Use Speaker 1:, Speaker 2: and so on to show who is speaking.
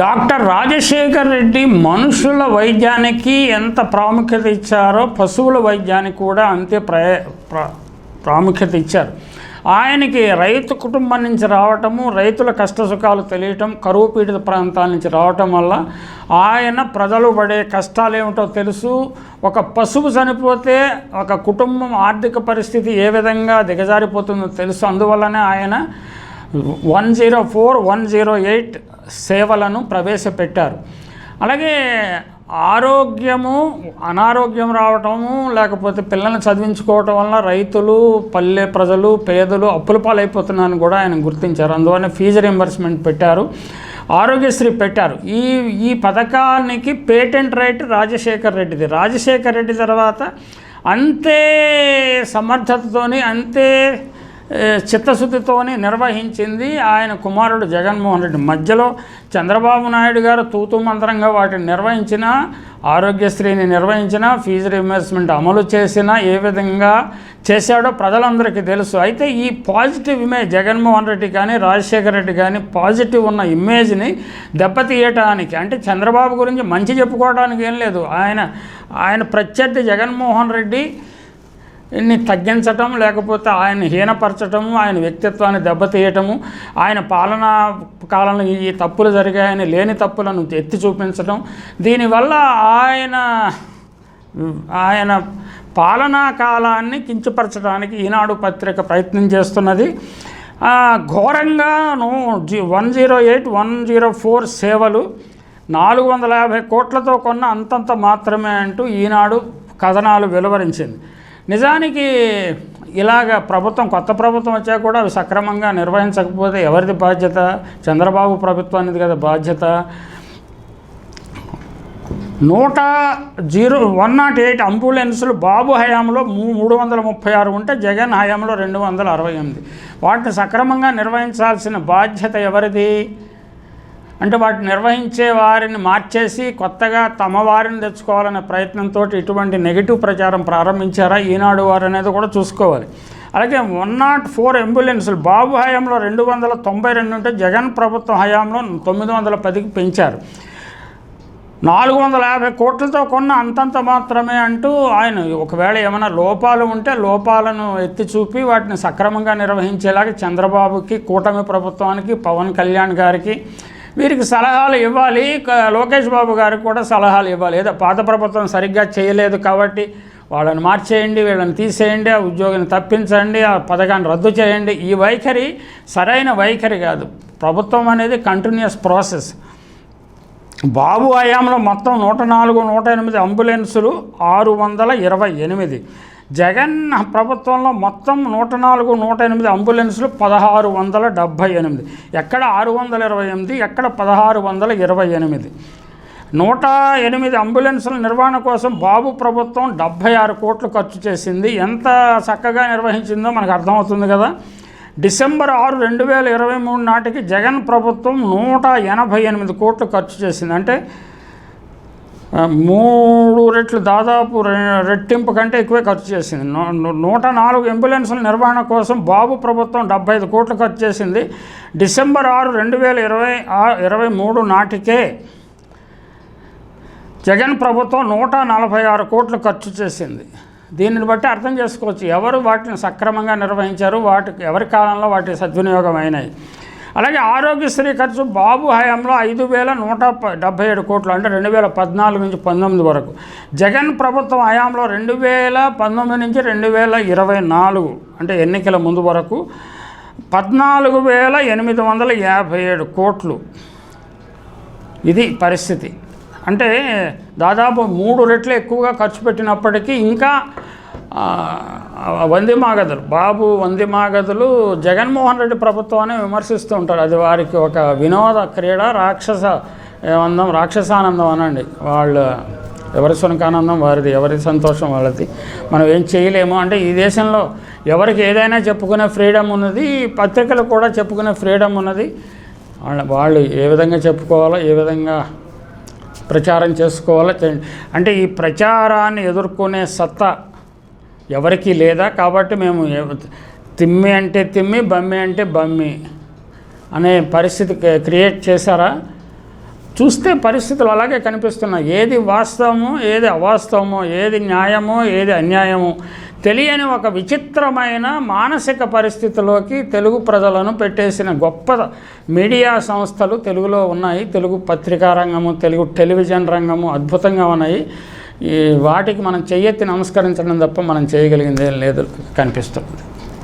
Speaker 1: Doctor Rajasekhar Reddy మనుషుల వైద్యానికి ఎంత ప్రాముఖ్యత ఇచ్చారో పశువుల వైద్యానికి కూడా అంతే ప్రయ ప్రాముఖ్యత ఇచ్చారు. ఆయనకి రైతు కుటుంబం నుంచి రావటము రైతుల కష్టసుఖాలు తెలియటం కరువు పీడిత ప్రాంతాల నుంచి రావటం వల్ల ఆయన ప్రజలు పడే కష్టాలు ఏమిటో తెలుసు. ఒక పశువు చనిపోతే ఒక కుటుంబం ఆర్థిక పరిస్థితి ఏ విధంగా దిగజారిపోతుందో తెలుసు. అందువల్లనే ఆయన one zero four one zero eight సేవలను ప్రవేశపెట్టారు. అలాగే ఆరోగ్యము అనారోగ్యం రావటము లేకపోతే పిల్లల్ని చదివించుకోవటం వల్ల రైతులు పల్లె ప్రజలు పేదలు అప్పుల పాలైపోతున్నారని కూడా ఆయన గుర్తించారు. అందువల్ల ఫీజు రింబర్స్మెంట్ పెట్టారు. ఆరోగ్యశ్రీ పెట్టారు. ఈ ఈ పథకానికి పేటెంట్ రైట్ రాజశేఖర్ రెడ్డిది. రాజశేఖర్ రెడ్డి తర్వాత అంతే సమర్థతతోని అంతే చిత్తశుద్ధితోనే నిర్వహించింది ఆయన కుమారుడు జగన్మోహన్ రెడ్డి. మధ్యలో చంద్రబాబు నాయుడు గారు తూతూ మంత్రంగా వాటిని నిర్వహించిన ఆరోగ్యశ్రీని నిర్వహించిన ఫీజు రియంబర్స్మెంట్ అమలు చేసిన ఏ విధంగా చేశాడో ప్రజలందరికీ తెలుసు. అయితే ఈ పాజిటివ్ ఇమేజ్ జగన్మోహన్ రెడ్డి కానీ రాజశేఖర రెడ్డి కానీ పాజిటివ్ ఉన్న ఇమేజ్ని దెబ్బతీయటానికి అంటే చంద్రబాబు గురించి మంచి చెప్పుకోవడానికి ఏం లేదు. ఆయన ఆయన ప్రత్యర్థి జగన్మోహన్ రెడ్డి ని తగ్గించటం లేకపోతే ఆయన హీనపరచటము ఆయన వ్యక్తిత్వాన్ని దెబ్బతీయటము ఆయన పాలనా కాలంలో ఈ తప్పులు జరిగాయని లేని తప్పులను ఎత్తి చూపించటం. దీనివల్ల ఆయన ఆయన పాలనా కాలాన్ని కించపరచడానికి ఈనాడు పత్రిక ప్రయత్నం చేస్తున్నది. ఘోరంగా G one zero eight one zero four సేవలు నాలుగు వందల యాభై కోట్లతో కొన్న అంతంత మాత్రమే అంటూ ఈనాడు కథనాలు వెలువరించింది. నిజానికి ఇలాగ ప్రభుత్వం కొత్త ప్రభుత్వం వచ్చా కూడా అవి సక్రమంగా నిర్వహించకపోతే ఎవరిది బాధ్యత? చంద్రబాబు ప్రభుత్వానికి కదా బాధ్యత. నూట జీరో వన్ నాట్ ఎయిట్ అంబులెన్సులు బాబు హయాంలో మూ మూడు వందల ముప్పై ఆరు ఉంటే జగన్ హయాంలో రెండు వందల అరవై ఎనిమిది. వాటిని సక్రమంగా నిర్వహించాల్సిన బాధ్యత ఎవరిది? అంటే వాటిని నిర్వహించే వారిని మార్చేసి కొత్తగా తమ వారిని తెచ్చుకోవాలనే ప్రయత్నంతో ఇటువంటి నెగిటివ్ ప్రచారం ప్రారంభించారా? ఈనాడు వారు అనేది కూడా చూసుకోవాలి. అలాగే వన్ నాట్ ఫోర్ అంబులెన్సులు బాబు హయాంలో రెండు వందల తొంభై రెండు ఉంటే జగన్ ప్రభుత్వం హయాంలో తొమ్మిది వందల పదికి పెంచారు. నాలుగు వందల యాభై కోట్లతో కొన్న అంతంత మాత్రమే అంటూ ఆయన ఒకవేళ ఏమైనా లోపాలు ఉంటే లోపాలను ఎత్తి చూపి వాటిని సక్రమంగా నిర్వహించేలాగా చంద్రబాబుకి కూటమి ప్రభుత్వానికి పవన్ కళ్యాణ్ గారికి వీరికి సలహాలు ఇవ్వాలి. లోకేష్ బాబు గారికి కూడా సలహాలు ఇవ్వాలి. ఏదో పాత ప్రభుత్వం సరిగ్గా చేయలేదు కాబట్టి వాళ్ళని మార్చేయండి వీళ్ళని తీసేయండి ఆ ఉద్యోగిని తప్పించండి ఆ పథకాన్ని రద్దు చేయండి. ఈ వైఖరి సరైన వైఖరి కాదు. ప్రభుత్వం అనేది కంటిన్యూస్ ప్రాసెస్ బాబు హయాంలో మొత్తం నూట నాలుగు నూట ఎనిమిది అంబులెన్సులు ఆరు వందల ఇరవై ఎనిమిది. జగన్ ప్రభుత్వంలో మొత్తం నూట నాలుగు నూట ఎనిమిది అంబులెన్సులు పదహారు వందల డెబ్భై ఎనిమిది. ఎక్కడ ఆరు వందల ఇరవై ఎనిమిది ఎక్కడ పదహారు వందల ఇరవై ఎనిమిది. నూట ఎనిమిది అంబులెన్సుల నిర్వహణ కోసం బాబు ప్రభుత్వం డెబ్భై ఆరు కోట్లు ఖర్చు చేసింది. ఎంత చక్కగా నిర్వహించిందో మనకు అర్థమవుతుంది కదా. డిసెంబర్ ఆరు రెండు వేల ఇరవై మూడు నాటికి జగన్ ప్రభుత్వం నూట ఎనభై ఎనిమిది కోట్లు ఖర్చు చేసింది. అంటే మూడు రెట్లు దాదాపు రె- రెట్టింపు కంటే ఎక్కువే ఖర్చు చేసింది. నూట నాలుగు అంబులెన్సుల నిర్వహణ కోసం బాబు ప్రభుత్వం డెబ్బై ఐదు కోట్లు ఖర్చు చేసింది. డిసెంబర్ ఆరు రెండు వేల ఇరవై ఆ- ఇరవై మూడు నాటికే జగన్ ప్రభుత్వం నూట నలభై ఆరు కోట్లు ఖర్చు చేసింది. దీనిని బట్టి అర్థం చేసుకోవచ్చు. ఎవరు వాటిని సక్రమంగా నిర్వహించారు? వాటికి ఎవరి కాలంలో వాటి సద్వినియోగం అయినాయి? అలాగే ఆరోగ్యశ్రీ ఖర్చు బాబు హయాంలో ఐదు వేల నూట డెబ్బై ఏడు కోట్లు అంటే రెండు వేల పద్నాలుగు నుంచి పంతొమ్మిది వరకు. జగన్ ప్రభుత్వం హయాంలో రెండు వేల పంతొమ్మిది నుంచి రెండు వేల ఇరవై నాలుగు అంటే ఎన్నికల ముందు వరకు పద్నాలుగు వేల ఎనిమిది వందల యాభై ఏడు కోట్లు. ఇది పరిస్థితి. అంటే దాదాపు మూడు రెట్లు ఎక్కువగా ఖర్చు పెట్టినప్పటికీ ఇంకా వంది మాగదులు. బాబు వంది మాగదులు. జగన్మోహన్ రెడ్డి ప్రభుత్వాన్ని విమర్శిస్తూ ఉంటారు అది వారికి ఒక వినోద క్రీడ రాక్షస ఆనందం రాక్షసానందం అనండి. వాళ్ళు ఎవరి సునకానందం వారిది ఎవరి సంతోషం వాళ్ళది. మనం ఏం చేయలేము. అంటే ఈ దేశంలో ఎవరికి ఏదైనా చెప్పుకునే ఫ్రీడమ్ ఉన్నది పత్రికలు కూడా చెప్పుకునే ఫ్రీడమ్ ఉన్నది. వాళ్ళ వాళ్ళు ఏ విధంగా చెప్పుకోవాలో ఏ విధంగా ప్రచారం చేసుకోవాలో అంటే ఈ ప్రచారాన్ని ఎదుర్కొనే సత్తా ఎవరికీ లేదా కాబట్టి మేము తిమ్మి అంటే తిమ్మి బమ్మి అంటే బమ్మి అనే పరిస్థితి క్రియేట్ చేశారా? చూస్తే పరిస్థితులు అలాగే కనిపిస్తున్నాయి. ఏది వాస్తవమో ఏది అవాస్తవమో ఏది న్యాయమో ఏది అన్యాయమో తెలియని ఒక విచిత్రమైన మానసిక పరిస్థితిలోకి తెలుగు ప్రజలను పెట్టేసిన గొప్ప మీడియా సంస్థలు తెలుగులో ఉన్నాయి. తెలుగు పత్రికా రంగము తెలుగు టెలివిజన్ రంగము అద్భుతంగా ఉన్నాయి. ఈ వాటికి మనం చెయ్యెత్తి నమస్కరించడం తప్ప మనం చేయగలిగింది లేదు కనిపిస్తుంది.